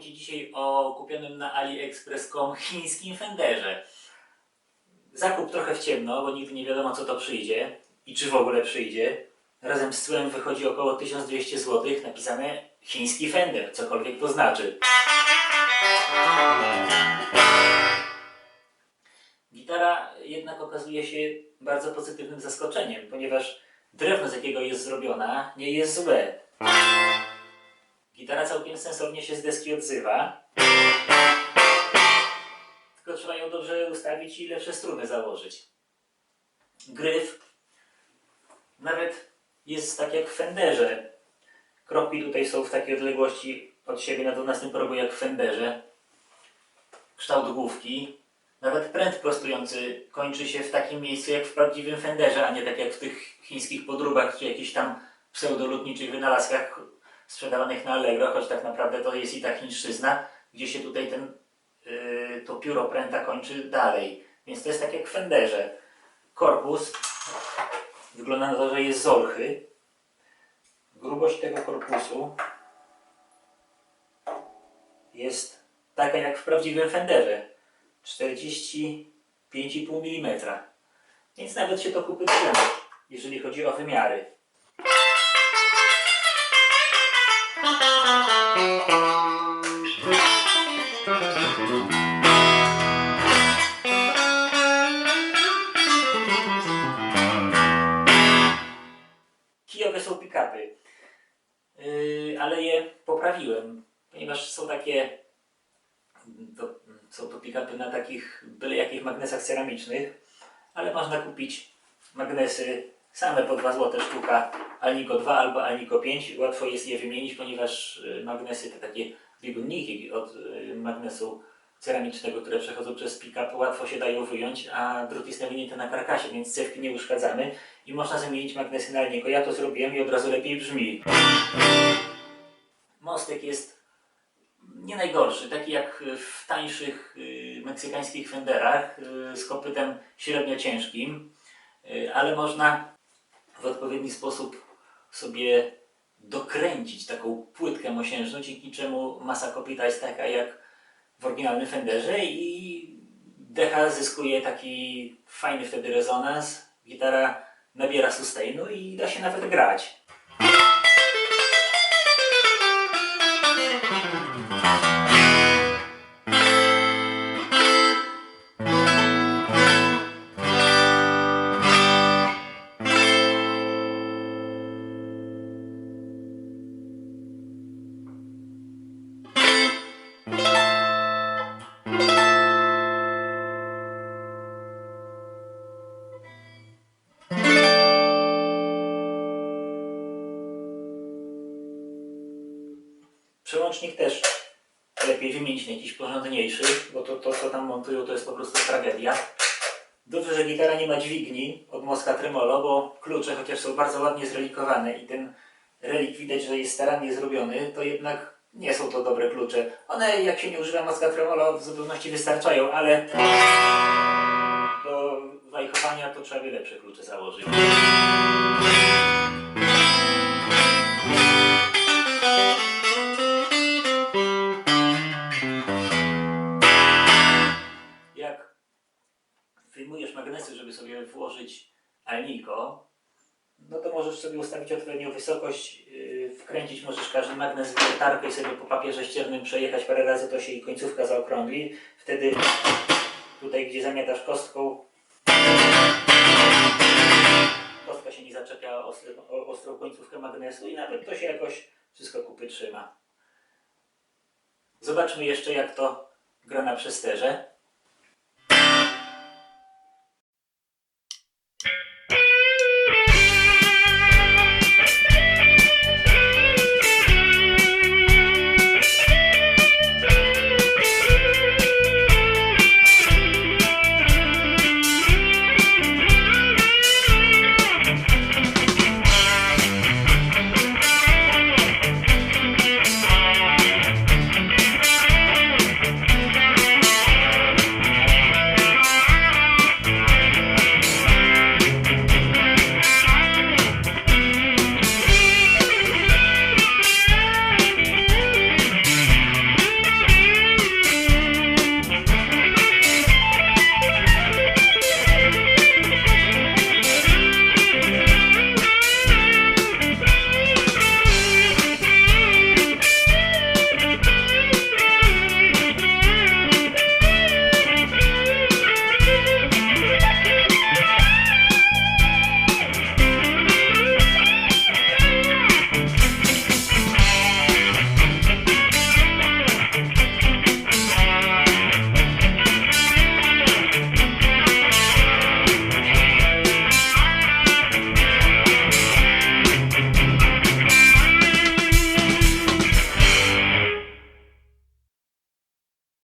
Ci dzisiaj o kupionym na AliExpress.com chińskim Fenderze. Zakup trochę w ciemno, bo nigdy nie wiadomo co to przyjdzie i czy w ogóle przyjdzie. Razem z cłem wychodzi około 1200 zł, napisane chiński Fender, cokolwiek to znaczy. Gitara jednak okazuje się bardzo pozytywnym zaskoczeniem, ponieważ drewno, z jakiego jest zrobiona, nie jest złe. Gitara całkiem sensownie się z deski odzywa. Tylko trzeba ją dobrze ustawić i lepsze struny założyć. Gryf nawet jest tak jak w Fenderze. Kropki tutaj są w takiej odległości od siebie na 12 progu jak w Fenderze. Kształt główki. Nawet pręt prostujący kończy się w takim miejscu jak w prawdziwym Fenderze, a nie tak jak w tych chińskich podróbach czy jakichś tam pseudolotniczych wynalazkach sprzedawanych na Allegro, choć tak naprawdę to jest i ta chińszczyzna, gdzie się tutaj ten, yy, to pióro pręta kończy dalej. Więc to jest tak jak w Fenderze. Korpus wygląda na to, że jest z olchy. Grubość tego korpusu jest taka jak w prawdziwym Fenderze. 45,5 mm. Więc nawet się to kupy trzyma, jeżeli chodzi o wymiary. Kijowe są pick-upy, yy, ale je poprawiłem, ponieważ są takie, to, są to pick-upy na takich byle jakich magnesach ceramicznych, ale można kupić magnesy same po 2 zł sztuka, Alnico 2 albo Alnico 5. Łatwo jest je wymienić, ponieważ y, magnesy, te takie biegunniki od y, magnesu ceramicznego, które przechodzą przez pick-up, łatwo się dają wyjąć, a drut jest nawinięty na karkasie, więc cewki nie uszkadzamy i można zamienić magnesy na Alnico. Ja to zrobiłem i od razu lepiej brzmi. Mostek jest nie najgorszy, taki jak w tańszych y, meksykańskich Fenderach z kopytem średnio ciężkim, ale można w odpowiedni sposób sobie dokręcić taką płytkę mosiężną, dzięki czemu masa kopyta jest taka jak w oryginalnym Fenderze i decha zyskuje taki fajny wtedy rezonans, gitara nabiera sustainu i da się nawet grać. Przełącznik też lepiej wymienić na jakiś porządniejszy, bo to, to co tam montują to jest po prostu tragedia. Dobrze, że gitara nie ma dźwigni od moska tremolo, bo klucze, chociaż są bardzo ładnie zrelikowane i ten relik widać, że jest starannie zrobiony, to jednak nie są to dobre klucze. One, jak się nie używa moska tremolo, w zupełności wystarczają, ale do wajchowania to trzeba by lepsze klucze założyć. Możesz sobie ustawić odpowiednią wysokość, yy, wkręcić możesz każdy magnes w wiertarkę i sobie po papierze ściernym przejechać parę razy, to się i końcówka zaokrągli. Wtedy tutaj, gdzie zamiatasz kostką, kostka się nie zaczepia o ostry, o ostrą końcówkę magnesu i nawet to się jakoś wszystko kupy trzyma. Zobaczmy jeszcze jak to gra na przesterze.